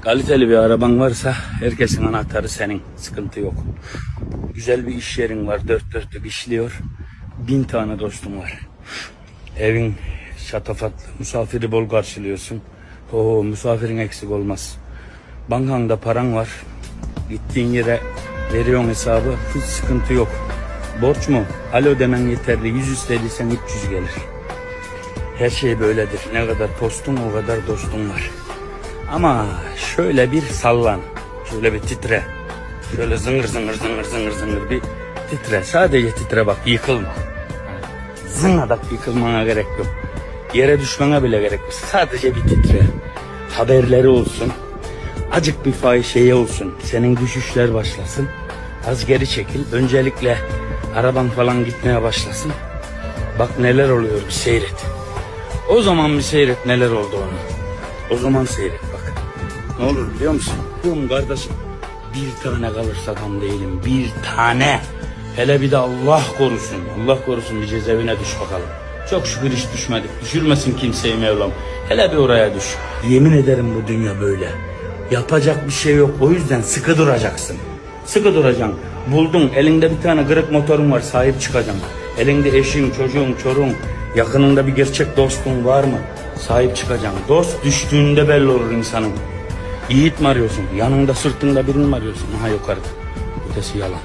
Kaliteli bir araban varsa herkesin anahtarı senin. Sıkıntı yok. Güzel bir iş yerin var. Dört dörtlük işliyor. Bin tane dostum var. Evin şatafatlı. Misafiri bol karşılıyorsun. Oo, misafirin eksik olmaz. Bankanda paran var. Gittiğin yere veriyorsun hesabı. Hiç sıkıntı yok. Borç mu? Alo demen yeterli. 100 istediysen 300 gelir. Her şey böyledir. Ne kadar postun o kadar dostun var. Ama şöyle bir sallan. Şöyle bir titre. Şöyle zıngır zıngır zıngır zıngır zıngır bir titre. Sadece titre bak yıkılma. Zınadak yıkılmana gerek yok. Yere düşmene bile gerek yok. Sadece bir titre. Haberleri olsun. Acık bir fahişeye olsun. Senin düşüşler başlasın. Az geri çekil. Öncelikle araban falan gitmeye başlasın. Bak neler oluyor bir seyret. O zaman bir seyret neler oldu ona. O zaman seyret bak. Ne olur biliyor musun? Diyorum kardeşim bir tane kalırsa tam değilim. Bir tane. Hele bir de Allah korusun. Allah korusun bir cezaevine düş bakalım. Çok şükür hiç düşmedik. Düşürmesin kimseyi Mevlam. Hele bir oraya düş. Yemin ederim bu dünya böyle. Yapacak bir şey yok. O yüzden sıkı duracaksın. Sıkı duracaksın. Buldun. Elinde bir tane kırık motorun var. Sahip çıkacaksın. Elinde eşin, çocuğun, çorun. Yakınında bir gerçek dostun var mı? Sahip çıkacaksın. Dost düştüğünde belli olur insanın. Yiğit mi arıyorsun? Yanında sırtında birini mi arıyorsun? Ha yukarıda. Ötesi yalan.